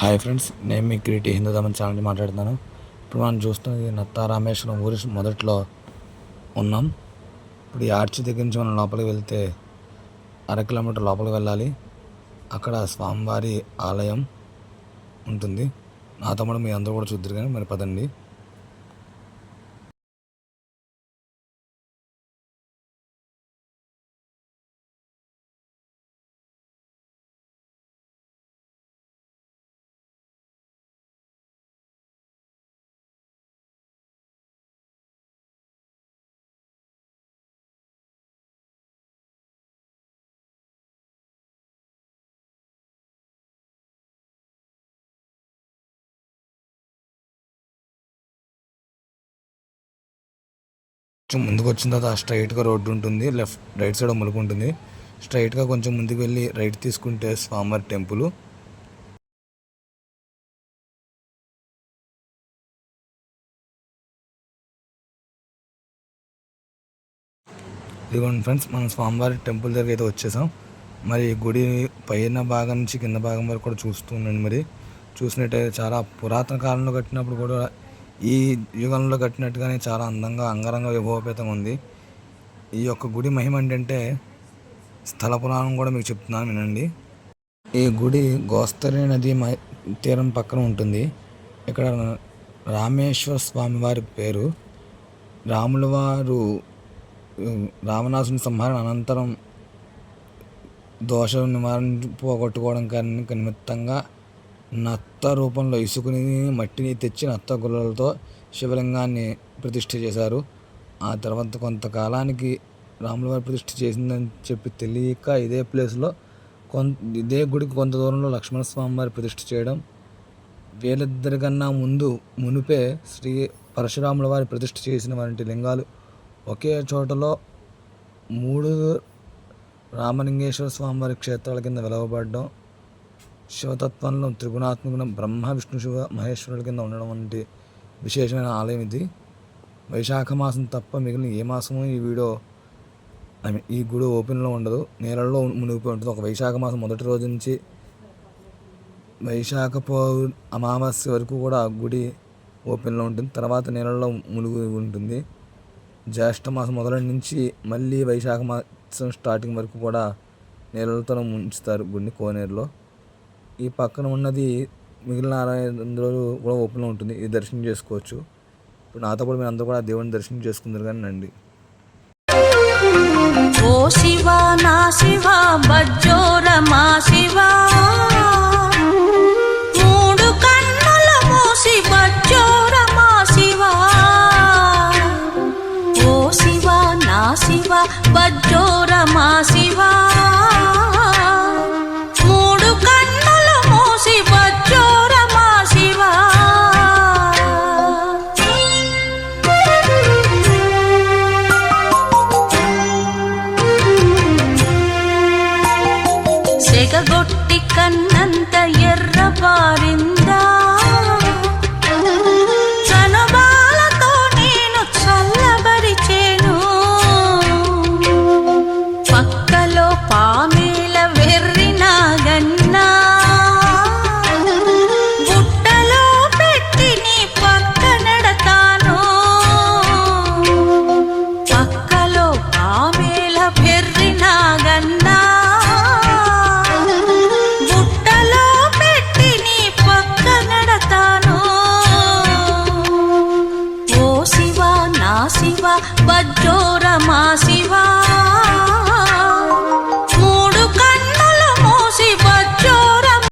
Hi friends నేను మీ క్రియేటి హిందూ ధర్మం channel మాట్లాడుతున్నాను. ఇప్పుడు మనం చూస్తున్నది నత్తా రామేశ్వరం ఊరి మొదట్లో ఉన్నాం. ఇప్పుడు ఈ ఆర్చి దగ్గర నుంచి మనం లోపలికి వెళ్తే అర కిలోమీటర్ లోపలికి వెళ్ళాలి. అక్కడ స్వామివారి ఆలయం ఉంటుంది. నా తమ్ముడు మీ అందరూ కూడా చూద్దరు కానీ మరి పదండి. కొంచెం ముందుకు వచ్చిన తర్వాత స్ట్రైట్గా రోడ్డు ఉంటుంది లెఫ్ట్ రైట్ సైడ్ ములుగు ఉంటుంది. స్ట్రైట్గా కొంచెం ముందుకు వెళ్ళి రైట్ తీసుకుంటే స్వామివారి టెంపుల్. ఇదిగోండి ఫ్రెండ్స్ మనం స్వామివారి టెంపుల్ దగ్గర అయితే వచ్చేసాం. మరి గుడి పైన భాగం నుంచి కింద భాగం వరకు కూడా చూస్తూ ఉండండి మరి. చూసినట్టయితే చాలా పురాతన కాలంలో కట్టినప్పుడు కూడా ఈ యుగంలో కట్టినట్టుగానే చాలా అందంగా అంగరంగ వైభవపేతంగా ఉంది. ఈ యొక్క గుడి మహిమ ఏంటంటే స్థల పురాణం కూడా మీకు చెప్తున్నాను వినండి. ఈ గుడి గోస్తరి నది తీరం పక్కన ఉంటుంది. ఇక్కడ రామేశ్వర స్వామి వారి పేరు. రాముల వారు ఉమ్, రావణాసుని సంహారణ అనంతరం దోష నివారణ పోగొట్టుకోవడం కానీ నిమిత్తంగా నత్త రూపంలో ఇసుకని మట్టిని తెచ్చి నత్త గుల్లలతో శివలింగాన్ని ప్రతిష్ఠ చేశారు. ఆ తర్వాత కొంతకాలానికి రాములవారి ప్రతిష్ఠ చేసిందని చెప్పి తెలియక ఇదే ప్లేస్లో కొంత ఇదే గుడికి కొంత దూరంలో లక్ష్మణస్వామి వారి ప్రతిష్ఠ చేయడం. వీళ్ళిద్దరికన్నా ముందు మునిపే శ్రీ పరశురాముల వారి ప్రతిష్ఠ చేసిన వంటి లింగాలు ఒకే చోటలో మూడు రామలింగేశ్వర స్వామివారి క్షేత్రాల కింద వెలవబడడం. శివతత్వంలో త్రిగుణాత్మకున బ్రహ్మ విష్ణు శివ మహేశ్వరుల కింద ఉండడం వంటి విశేషమైన ఆలయం ఇది. వైశాఖ మాసం తప్ప మిగిలిన ఏ మాసము ఈ వీడియో ఐ మీన్ ఈ గుడి ఓపెన్లో ఉండదు. నీళ్ళల్లో మునిగిపోయి ఉంటుంది. ఒక వైశాఖ మాసం మొదటి రోజు నుంచి వైశాఖ పౌ అమావాస్య వరకు కూడా ఆ గుడి ఓపెన్లో ఉంటుంది. తర్వాత నీళ్ళల్లో మునిగి ఉంటుంది. జ్యేష్ఠ మాసం మొదటి నుంచి మళ్ళీ వైశాఖ మాసం స్టార్టింగ్ వరకు కూడా నీళ్ళతో ముంచుతారు గుడిని కోనేరులో. ఈ పక్కన ఉన్నది మిగిలిన అరవై ఎనిమిది రోజులు కూడా ఓపెన్లో ఉంటుంది. ఇది దర్శనం చేసుకోవచ్చు. ఇప్పుడు నాతో కూడా మీరు అందరూ కూడా దేవుని దర్శనం చేసుకుందరు కానీ నండి ఓ శివా నా శివ బజ్జోర మా సెగగొట్టి కన్నంత ఎర్రబారిందా ఓ శివ నా